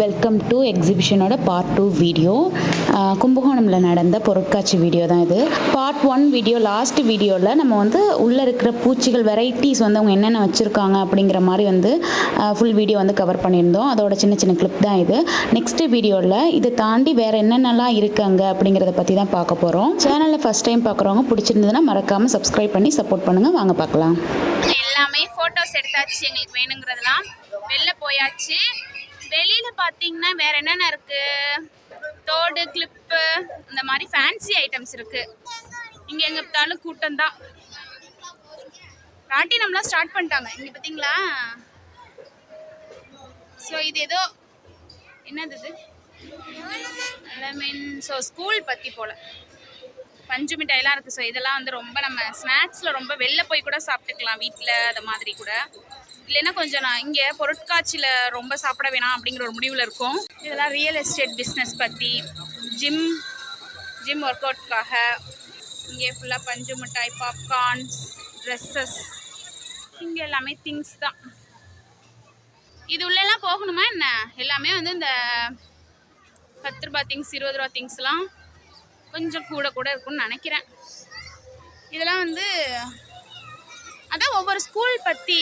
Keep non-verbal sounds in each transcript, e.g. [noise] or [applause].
Welcome to எக்ஸிபிஷனோட part two video கும்பகோணமில் நடந்த பொருட்காட்சி வீடியோ தான் இது. பார்ட் ஒன் வீடியோ லாஸ்ட் வீடியோவில் நம்ம வந்து உள்ளே இருக்கிற பூச்சிகள் வெரைட்டிஸ் வந்து அவங்க என்னென்ன வச்சுருக்காங்க அப்படிங்கிற மாதிரி வந்து ஃபுல் வீடியோ வந்து கவர் பண்ணியிருந்தோம். அதோட சின்ன சின்ன கிளிப் தான் இது. நெக்ஸ்ட் வீடியோவில் இதை தாண்டி வேறு என்னென்னலாம் இருக்காங்க அப்படிங்கிறத பற்றி தான் பார்க்க போகிறோம் சேனலில் ஃபஸ்ட் டைம் பார்க்குறவங்க பிடிச்சிருந்ததுன்னா மறக்காமல் சப்ஸ்கிரைப் பண்ணி சப்போர்ட் பண்ணுங்கள் வாங்க பார்க்கலாம். எல்லாமே ஃபோட்டோஸ் எடுத்தாச்சு. எங்களுக்கு வேணுங்கிறதுலாம் வெளில போயாச்சு. வெளியில் பார்த்தீங்கன்னா வேற என்னென்ன இருக்கு? தோடு கிளிப்பு இந்த மாதிரி ஃபேன்சி ஐட்டம்ஸ் இருக்கு. இங்கே எங்கே பார்த்தாலும் கூட்டம் தான் ராட்டினம்லாம் ஸ்டார்ட் பண்ணிட்டாங்க. இங்கே பார்த்தீங்களா ஸோ இது ஏதோ என்னது இது? மீன் ஸோ ஸ்கூல் பற்றி போல. பஞ்சு மிட்டாயெல்லாம் இருக்குது ஸோ இதெல்லாம் வந்து ரொம்ப நம்ம ஸ்நாக்ஸில் ரொம்ப வெளில போய் கூட சாப்பிட்டுக்கலாம். வீட்டில் அது மாதிரி கூட. இல்லைன்னா கொஞ்சம் நான் இங்கே பொருட்காட்சியில் ரொம்ப சாப்பிட வேணாம் அப்படிங்கிற ஒரு முடிவில் இருக்கும். இதெல்லாம் ரியல் எஸ்டேட் பிஸ்னஸ் பற்றி ஜிம் ஜிம் ஒர்க் அவுட்காக இங்கே ஃபுல்லாக பஞ்சு மிட்டாய் பாப்கார்ன்ஸ் ட்ரெஸ்ஸஸ் இங்கே எல்லாமே திங்ஸ் தான். இது உள்ளெல்லாம் போகணுமா என்ன? எல்லாமே வந்து இந்த பத்து ரூபா திங்ஸ் இருபது ரூபா திங்ஸ்லாம் கொஞ்சம் கூட கூட இருக்கும்னு நினைக்கிறேன். இதெல்லாம் வந்து அதான் ஒவ்வொரு ஸ்கூல் பற்றி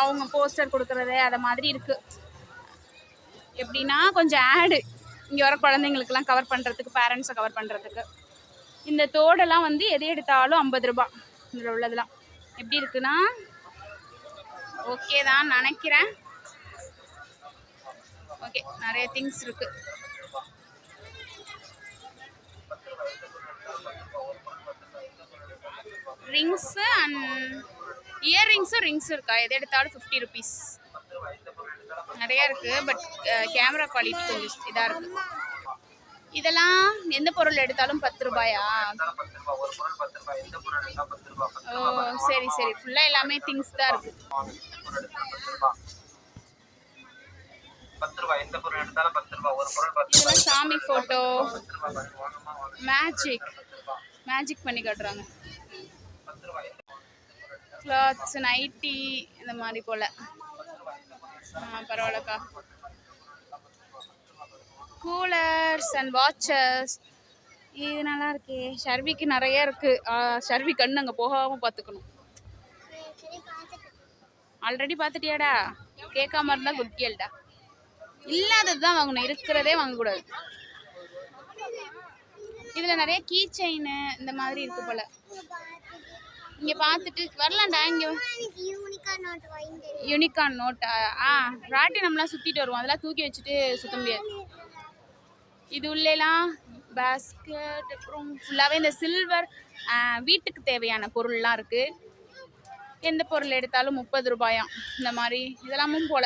அவங்க போஸ்டர் கொடுக்குறது அதை மாதிரி இருக்குது எப்படின்னா கொஞ்சம் ஆடு இங்கே வர குழந்தைங்களுக்குலாம் கவர் பண்ணுறதுக்கு பேரண்ட்ஸை கவர் பண்ணுறதுக்கு இந்த தோடெல்லாம் வந்து எது எடுத்தாலும் ஐம்பது ரூபா இதில் உள்ளதெல்லாம். எப்படி இருக்குன்னா ஓகே தான் நினைக்கிறேன். ஓகே நிறைய திங்ஸ் இருக்குது ரிங்ஸு அண்ட் இயர்ரிங்ஸும் ரிங்ஸும் இருக்கா? எது எடுத்தாலும் ஃபிஃப்டி ருபீஸ் நிறைய இருக்குது பட் கேமரா குவாலிட்டி கொஞ்சம் இதாக இருக்குது இதெல்லாம் எந்த பொருள் எடுத்தாலும் பத்து ரூபாயா? ஓ சரி சரி. ஃபுல்லாக எல்லாமே திங்ஸ் தான் பத்து இதெல்லாம் சாமி ஃபோட்டோ மேஜிக் மேஜிக் பண்ணி காட்டுறாங்க. கிளாத்ஸ் நைட்டி இந்த மாதிரி போல். பரவாயில்லக்கா. கூலர்ஸ் அண்ட் வாட்சஸ் இது நல்லா இருக்கே ஷர்விக்கு நிறைய இருக்கு. ஆ, ஷர்வி கண்ணு அங்கே போகாமல் பார்த்துக்கணும் ஆல்ரெடி பார்த்துட்டியாடா கேட்காம இருந்தா குட் கேள்டா. இல்லாதது தான் வாங்கணும். இருக்கிறதே வாங்கக்கூடாது. இதில் நிறைய கீ செயின் இந்த மாதிரி இருக்கு போல. இங்கே பார்த்துட்டு வரலாம்டா இங்கே யூனிகார்ன் நோட் ஆ ராட்டினம்லாம் சுற்றிட்டு வருவோம். அதெல்லாம் தூக்கி வச்சுட்டு சுத்த முடியாது. இது உள்ளேலாம் பேஸ்கெட் அப்புறம் ஃபுல்லாகவே இந்த சில்வர் வீட்டுக்கு தேவையான பொருள்லாம் இருக்குது எந்த பொருள் எடுத்தாலும் முப்பது ரூபாயாம் இந்த மாதிரி. இதெல்லாமும் போல.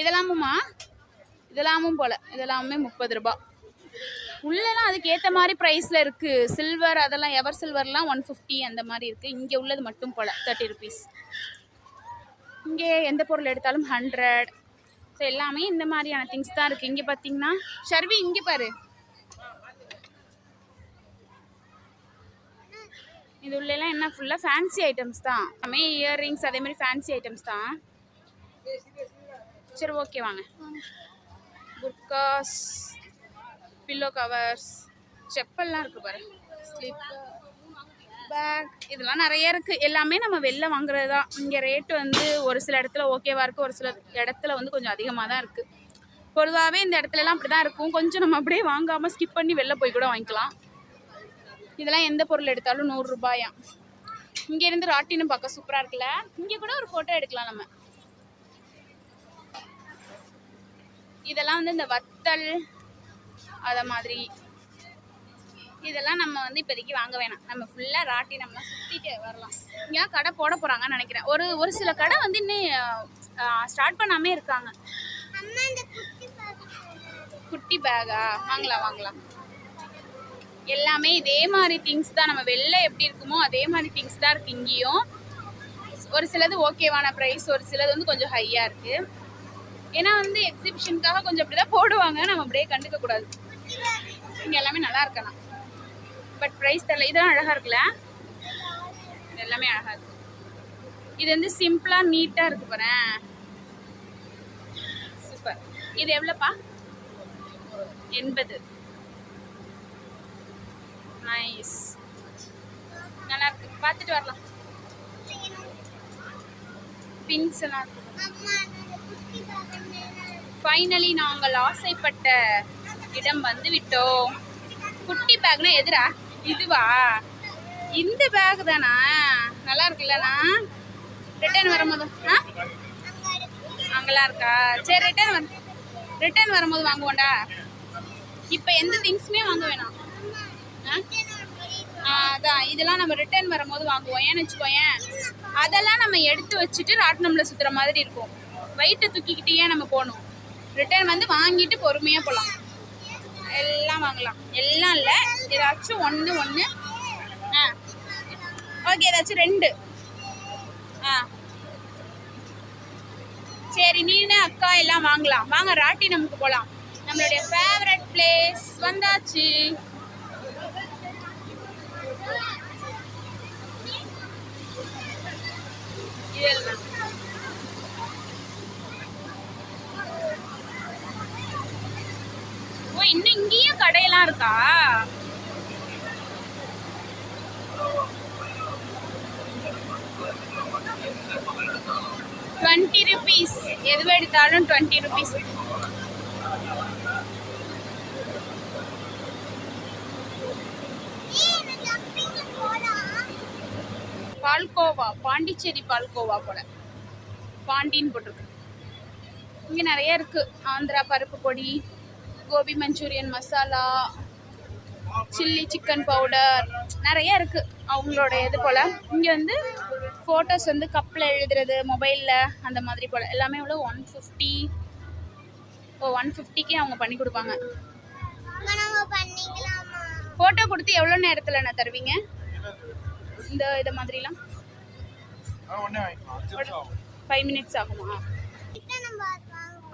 இதெல்லாமுமா? இதெல்லாமும் போல. இதெல்லாமே முப்பது ரூபாய் உள்ளலாம் அதுக்கேற்ற மாதிரி ப்ரைஸில் இருக்குது சில்வர் அதெல்லாம் எவர் சில்வர்லாம் ஒன் ஃபிஃப்டி அந்த மாதிரி இருக்குது இங்கே உள்ளது மட்டும் போல் தேர்ட்டி ருபீஸ் இங்கே எந்த பொருள் எடுத்தாலும் ஹண்ட்ரட் ஸோ எல்லாமே இந்த மாதிரியான திங்ஸ் தான் இருக்குது இங்கே பார்த்தீங்கன்னா ஷர்வி இங்கே பாரு. இது உள்ளெல்லாம் என்ன ஃபுல்லாக ஃபேன்சி ஐட்டம்ஸ் தான். எல்லாமே இயர்ரிங்ஸ் அதே மாதிரி ஃபேன்சி ஐட்டம்ஸ் தான். சரி ஓகே வாங்க. புர்காஸ் பில்லோ கவர்ஸ் செப்பல்லாம் இருக்குது பாரு. பேக் இதெல்லாம் நிறைய இருக்குது எல்லாமே நம்ம வெளில வாங்குறது தான். இங்கே ரேட்டு வந்து ஒரு சில இடத்துல ஓகேவா இருக்குது ஒரு சில இடத்துல வந்து கொஞ்சம் அதிகமாக தான் இருக்குது பொதுவாகவே இந்த இடத்துலலாம் அப்படி தான் இருக்கும். கொஞ்சம் நம்ம அப்படியே வாங்காமல் ஸ்கிப் பண்ணி வெளில போய் கூட வாங்கிக்கலாம். இதெல்லாம் எந்த பொருள் எடுத்தாலும் நூறுரூபாயா இங்கேருந்து ராட்டினம் பார்க்க சூப்பராக இருக்குல்ல? இங்கே கூட ஒரு ஃபோட்டோ எடுக்கலாம் நம்ம. இதெல்லாம் வந்து இந்த வத்தல் அதை மாதிரி. இதெல்லாம் நம்ம வந்து இப்போதைக்கு வாங்க வேணாம். நம்ம ஃபுல்லாக ராட்டி நம்ம சுற்றிட்டு வரலாம். இங்கெல்லாம் கடை போட போகிறாங்கன்னு நினைக்கிறேன். ஒரு ஒரு சில கடை வந்து இன்னும் ஸ்டார்ட் பண்ணாமே இருக்காங்க. குட்டி பேகா வாங்கலாம் வாங்கலாம். எல்லாமே இதே மாதிரி திங்ஸ் தான். நம்ம வெளில எப்படி இருக்குமோ அதே மாதிரி திங்ஸ் தான் இருக்குது இங்கேயும். ஒரு சிலது ஓகேவான ப்ரைஸ் ஒரு சிலது வந்து கொஞ்சம் ஹையாக இருக்குது ஏன்னா வந்து எக்ஸிபிஷனுக்காக கொஞ்சம் அப்படி தான் போடுவாங்க. நம்ம அப்படியே கண்டுக்க கூடாது இங்கே எல்லாமே நல்லா இருக்கலாம் பட் ப்ரைஸ் தெரியல. இதெல்லாம் அழகாக இருக்குல்ல? இது எல்லாமே அழகாக இருக்கு. இது வந்து சிம்பிளாக நீட்டாக இருக்கு பாரு. சூப்பர் இது எவ்வளோப்பா? எண்பது. நைஸ் நல்லா இருக்கு. பார்த்துட்டு வரலாம். பின்ஸ் எல்லாம் ஃபைனலி நாங்கள் ஆசைப்பட்ட இடம் வந்து விட்டோம். குட்டி பேக்னா எதிரா இதுவா? இந்த பேக் தானா? நல்லா இருக்குல்லண்ணா ரிட்டர்ன் வரும்போது ஆ? அங்கெல்லாம் இருக்கா? சரி ரிட்டர்ன் வர ரிட்டர்ன் வரும்போது வாங்குவோண்டா இப்போ எந்த திங்ஸுமே வாங்க வேணாம். ஆ? ஆ, அதான். இதெல்லாம் நம்ம ரிட்டர்ன் வரும்போது வாங்குவோம். ஏன்னு வச்சுக்கோயேன் அதெல்லாம் நம்ம எடுத்து வச்சுட்டு ராட்டினம்ல சுற்றுற மாதிரி இருக்கும். வெயிட்டை தூக்கிக்கிட்டே நம்ம போகணும். ரிட்டர்ன் வந்து வாங்கிட்டு பொறுமையாக போகலாம் எல்லாம் வாங்கலாம். எல்லாம் இல்லை. ஏதாச்சும் ஒன்று ஒன்று ஆ. ஓகே ஏதாச்சும் ரெண்டு. ஆ. சரி நீனு அக்கா எல்லாம் வாங்கலாம். வாங்க ராட்டி நமக்கு போகலாம் நம்மளுடைய ஃபேவரட் பிளேஸ் வந்தாச்சு. இதெல்லாம். இன்னும் இங்கேயும் கடையெல்லாம் இருக்கா? டுவெண்ட்டி ருபீஸ் எது எடுத்தாலும் டுவெண்ட்டி ருபீஸ் பால்கோவா பாண்டிச்சேரி பால்கோவா போல. பாண்டின்னு போட்டிருக்கு. இங்கே நிறைய இருக்கு. ஆந்திரா பருப்பு பொடி gobi manchurian masala chilli chicken powder நிறைய இருக்கு அவங்களோட இது போல. இங்கே வந்து ஃபோட்டோஸ் வந்து கப்பில் எழுதுறது மொபைலில் அந்த மாதிரி போல. எல்லாமே எவ்வளோ ஒன் ஃபிஃப்டி ஓ ஒன் ஃபிஃப்டிக்கே அவங்க பண்ணி கொடுப்பாங்க. ஃபோட்டோ கொடுத்து எவ்வளோ நேரத்தில் நான் தருவீங்க? இந்த இதை மாதிரிலாம்? ஃபைவ் மினிட்ஸ் ஆகுமா?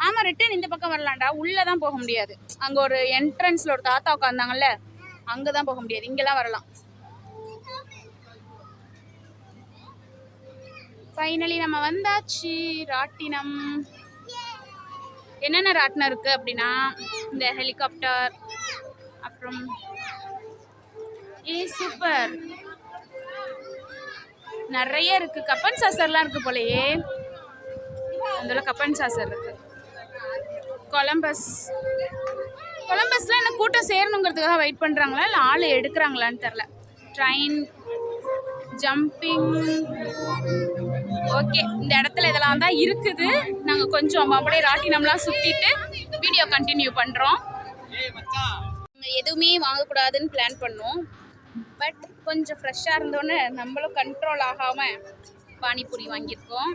ஆமாம் ரிட்டன் இந்த பக்கம் வரலாம்டா. உள்ளே தான் போக முடியாது. அங்கே ஒரு என்ட்ரன்ஸில் ஒரு தாத்தா உட்காந்தாங்கல்ல அங்கே தான் போக முடியாது. இங்கெல்லாம் வரலாம். ஃபைனலி நம்ம வந்தாச்சு ராட்டினம். என்னென்ன ராட்டினம் இருக்குது அப்படின்னா இந்த ஹெலிகாப்டர் அப்புறம் ஏ சூப்பர் நிறைய இருக்குது கப்பன் சாசர்லாம் இருக்குது போலயே. அதில் கப்பன் சாசர் இருக்குது கொலம்பஸ். கொலம்பஸ்ல என்ன கூட்டம் சேரணுங்கிறதுக்காக வெயிட் பண்ணுறாங்களா இல்லை ஆள் எடுக்கிறாங்களான்னு தெரில ட்ரெயின் ஜம்பிங் ஓகே இந்த இடத்துல இதெல்லாம் தான் இருக்குது. நாங்கள் கொஞ்சம் அப்படியே ராட்டினம்லாம் சுற்றிட்டு வீடியோ கண்டினியூ பண்ணுறோம் எதுவுமே வாங்கக்கூடாதுன்னு பிளான் பண்ணோம். பட் கொஞ்சம் ஃப்ரெஷ்ஷாக இருந்தோன்னே நம்மளும் கண்ட்ரோல் ஆகாமல் பானிபூரி வாங்கியிருக்கோம்.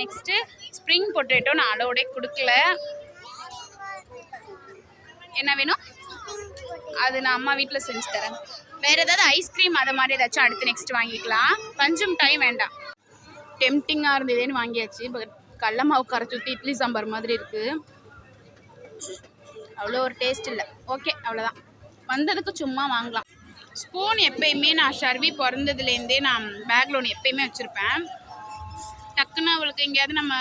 நெக்ஸ்ட்டு ஸ்ப்ரிங் பொட்டேட்டோ நான் அளவோட கொடுக்கல. என்ன வேணும்? அது நான் அம்மா வீட்டில் செஞ்சு தரேன். வேறு ஏதாவது ஐஸ்கிரீம் அதை மாதிரி ஏதாச்சும் அடுத்து நெக்ஸ்ட் வாங்கிக்கலாம். பஞ்சும் டைம் வேண்டாம். டெம்டிங்காக இருந்ததுன்னு வாங்கியாச்சு. பட் கடல மாவு கரைச்சி ஊற்றி இட்லி சாம்பார் மாதிரி இருக்குது அவ்வளோ ஒரு டேஸ்ட் இல்லை. ஓகே அவ்வளோதான் வந்ததுக்கு சும்மா வாங்கலாம். ஸ்பூன் எப்பயுமே நான் ஷர்வி பிறந்ததுலேருந்தே நான் பேக்கில் ஒன்று எப்பயுமே வச்சுருப்பேன். டக்குன்னு அவளுக்கு எங்கேயாவது நம்ம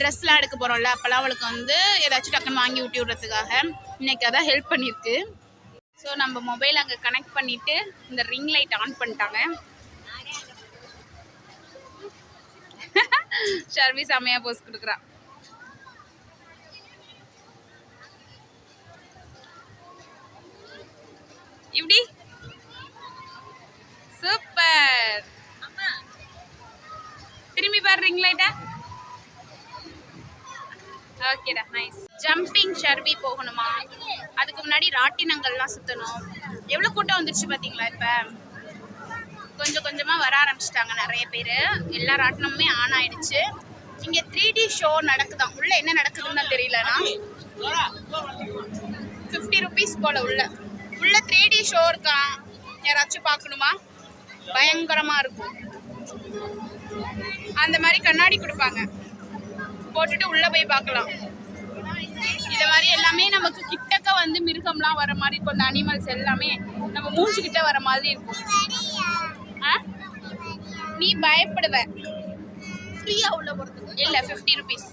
ட்ரெஸ்லாம் எடுக்க போகிறோம்ல அப்போல்லாம் அவளுக்கு வந்து ஏதாச்சும் டக்குன்னு வாங்கி ஊட்டி விடுறதுக்காக இன்னைக்கு அதான் ஹெல்ப் பண்ணியிருக்கு. ஸோ நம்ம மொபைல் அங்கே கனெக்ட் பண்ணிவிட்டு இந்த ரிங் லைட் ஆன் பண்ணிட்டாங்க. [laughs] ஷர்வி செம்மையாக போஸ் கொடுக்குறா. இப்படி? சூப்பர் திரும்பி பாரு ரிங் லைட்டா ஓகேடா நைஸ் ஜம்பிங் ஷர்வி போகணுமா? அதுக்கு முன்னாடி ராட்டினங்கள்லாம் சுற்றணும் எவ்வளோ கூட்டம் வந்துருச்சு பார்த்தீங்களா இப்போ? கொஞ்சம் கொஞ்சமாக வர ஆரம்பிச்சிட்டாங்க நிறைய பேர். எல்லா ராட்டினமுமே ஆன் ஆயிடுச்சு. இங்கே த்ரீ டி ஷோ நடக்குதான். உள்ள என்ன நடக்குதுன்னு தான் தெரியலனா ஃபிஃப்டி ருபீஸ் போல உள்ள. உள்ள த்ரீ டி ஷோ இருக்கா? யாராச்சும் பார்க்கணுமா? பயங்கரமாக இருக்கும். அந்த மாதிரி கண்ணாடி கொடுப்பாங்க. போட்டுட்டு உள்ள போய் பார்க்கலாம். இந்த மாதிரி எல்லாமே நமக்கு கிட்டக்க வந்து மிருகம்லாம் வர மாதிரி இருக்கும் இந்த அனிமல்ஸ் எல்லாமே நம்ம மூஞ்சி கிட்ட வர மாதிரி இருக்கும்? நீ பயப்படுவ. ஃப்ரீயா உள்ள போறதுக்கு? இல்ல ஃபிஃப்டி ருபீஸ்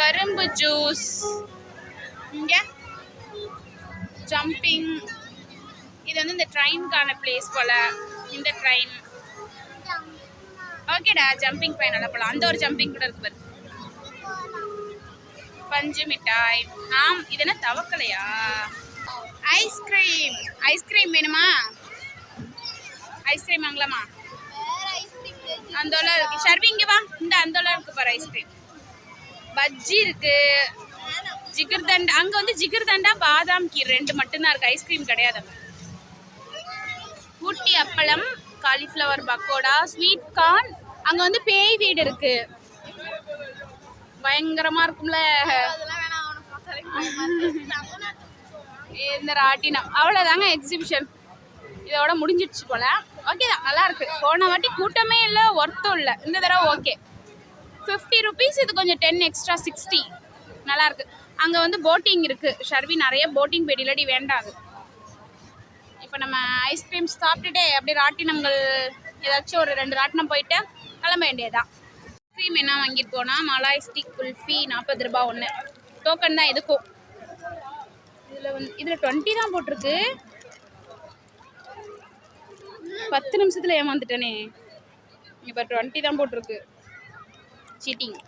கரும்பு ஜூஸ் இங்க? ஜம்பிங் இது வந்து இந்த ட்ரெயின்கான பிளேஸ் போல. இந்த ட்ரெயின் ஓகேடா ஜம்பிங் பையன் நல்லா போகலாம் அந்த ஒரு ஜம்பிங் கூட இருக்கு பாரு. பஞ்சு மிட்டாய். ஆம் இது என்ன தவக்கலையா? ஐஸ்கிரீம் ஐஸ்கிரீம் வேணுமா? ஐஸ்கிரீம் வாங்கலாமா? அந்தோல இருக்கு. ஷர்விங்க வா. இந்த அந்தோல இருக்கு பாரு ஐஸ்கிரீம் பஜ்ஜி இருக்கு. ஜிகர்தண்டா அங்க வந்து ஜிகர்தண்டா பாதாம் கீர் ரெண்டு மட்டும்தான் இருக்கு. ஐஸ்கிரீம் கிடையாது ஊட்டி அப்பளம் காலிஃப்ளவர் பக்கோடா ஸ்வீட் கார்ன் அங்க வந்து பேய் வீடு இருக்கு. பயங்கரமா இருக்கும்ல. இந்த ராட்டினம். அவ்வளோதாங்க எக்ஸிபிஷன் இதோட முடிஞ்சிடுச்சு போல. ஓகே தான் நல்லா இருக்கு. போன வாட்டி கூட்டமே இல்லை ஒர்த்தும் இல்லை. இந்த தடவை ஓகே ஃபிஃப்டி ருபீஸ் இது கொஞ்சம் டென் எக்ஸ்ட்ரா சிக்ஸ்டி நல்லா இருக்கு. அங்கே வந்து போட்டிங் இருக்கு. ஷர்வி நிறைய போட்டிங் போயிடிலடி வேண்டாது இப்போ நம்ம ஐஸ்கிரீம் சாப்பிட்டுட்டு அப்படியே ராட்டினங்கள் ஏதாச்சும் ஒரு ரெண்டு ராட்டினம் போயிட்டு கிளம்ப வேண்டியதுதான் ஐஸ்கிரீம் என்ன வாங்கிட்டு போனால் மலாய் ஸ்டிக் குல்ஃபி நாற்பது ரூபாய் ஒன்று டோக்கன் தான் எதுக்கும் இதில் வந்து இதில் டுவெண்ட்டி தான் போட்டிருக்கு. பத்து நிமிஷத்தில் ஏமாந்துட்டேனே. இப்போ டுவெண்ட்டி தான் போட்டிருக்கு. சீட்டிங்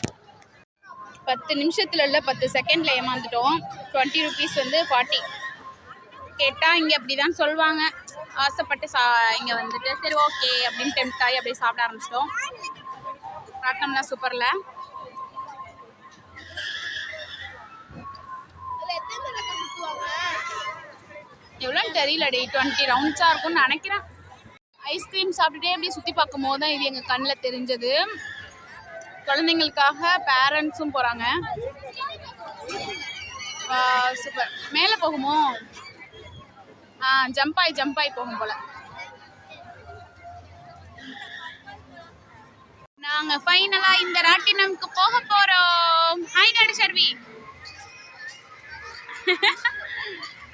பத்து நிமிஷத்துல இல்லை பத்து செகண்டில் ஏமாந்துட்டோம். டுவெண்ட்டி ருபீஸ் வந்து ஃபார்ட்டி கேட்டால் இங்கே அப்படி தான் சொல்லுவாங்க. ஆசைப்பட்டு சா இங்கே வந்துட்டு சரி ஓகே அப்படின்னு டெம்ட் ஆகி அப்படியே சாப்பிட ஆரம்பிச்சிட்டோம். ராட்டினம்லாம் சூப்பரில் எவ்வளோன்னு தெரியலடி டுவெண்ட்டி ரவுண்ட்ஸாக இருக்கும்னு நினைக்கிறேன். ஐஸ்கிரீம் சாப்பிட்டுட்டே அப்படியே சுற்றி பார்க்கும் போது தான் இது எங்கள் கண்ணில் தெரிஞ்சது. குழந்தைங்களுக்காக பேரண்ட்ஸும் போகிறாங்க சூப்பர் மேலே போகுமோ? ஜம்ப் ஆகி ஜம்ப் ஆகி போகும் போல. நாங்க ஃபைனலா இந்த ராட்டினம்க்கு போக போறோம். Hi daddy Sharvi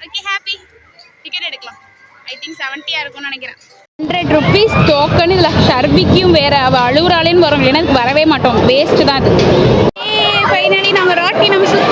okay happy ticket எடுக்கலாம். ஐ திங்க் செவன்ட்டியாக இருக்கும்னு நினைக்கிறேன். ஹண்ட்ரட் ருபீஸ் டோக்கன் இதில் ஷர்விக்கும் வேற அவள் அழுகுறாளேன்னு வரும். இல்லைன்னா அதுக்கு வரவே மாட்டோம். வேஸ்ட்டு தான் அது ஃபைனலி நாங்கள் ராட்டினம் சுற்றி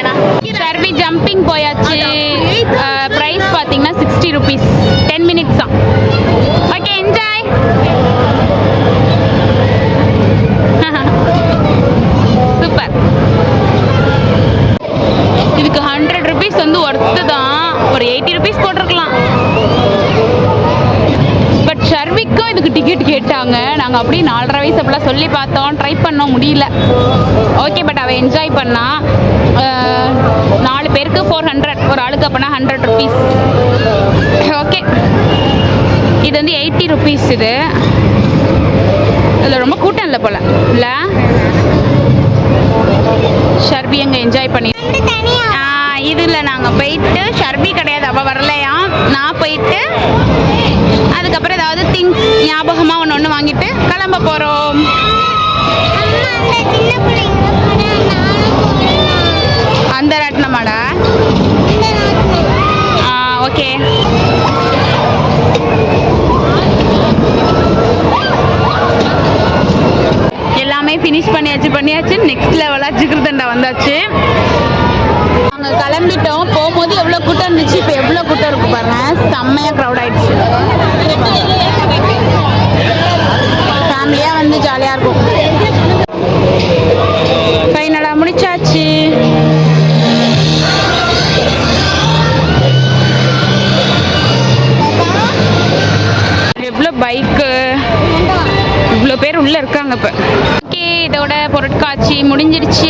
அண்ணா ஷர்வி ஜம்பிங் போயாச்சு. ப்ரைஸ் பார்த்தீங்கன்னா சிக்ஸ்டி ருபீஸ் டென் மினிட்ஸ் தான். ஓகே என்ஜாய் சூப்பர் இதுக்கு ஹண்ட்ரட் ருபீஸ் வந்து ஒர்த்து தான். ஒரு எயிட்டி ருபீஸ் போட்டிருக்கலாம். பட் ஷர்விக்கும் இதுக்கு டிக்கெட் கேட்டாங்க. நாங்கள் அப்படியே சொல்லி பார்த்தோம் ட்ரை பண்ண முடியல. ஓகே பட் அவள் என்ஜாய் பண்ணா. நாலு பேருக்கு ஃபோர் ஹண்ட்ரட் ஒரு ஆளுக்கு அப்போனா ஹண்ட்ரட் ருபீஸ் ஓகே இது வந்து எயிட்டி ருபீஸ் இது. இதில் ரொம்ப கூட்டம் இல்லை போல். இல்லை? ஷர்பி அங்கே என்ஜாய் பண்ணி இதுல நாங்கள் போயிட்டு ஷர்பி கிடையாது அவள் வரலையா? நான் போயிட்டு அதுக்கப்புறம் ஏதாவது திங்ஸ் ஞாபகமாக ஒன்று ஒன்று வாங்கிட்டு கிளம்ப போகிறோம் பொருட்காட்சி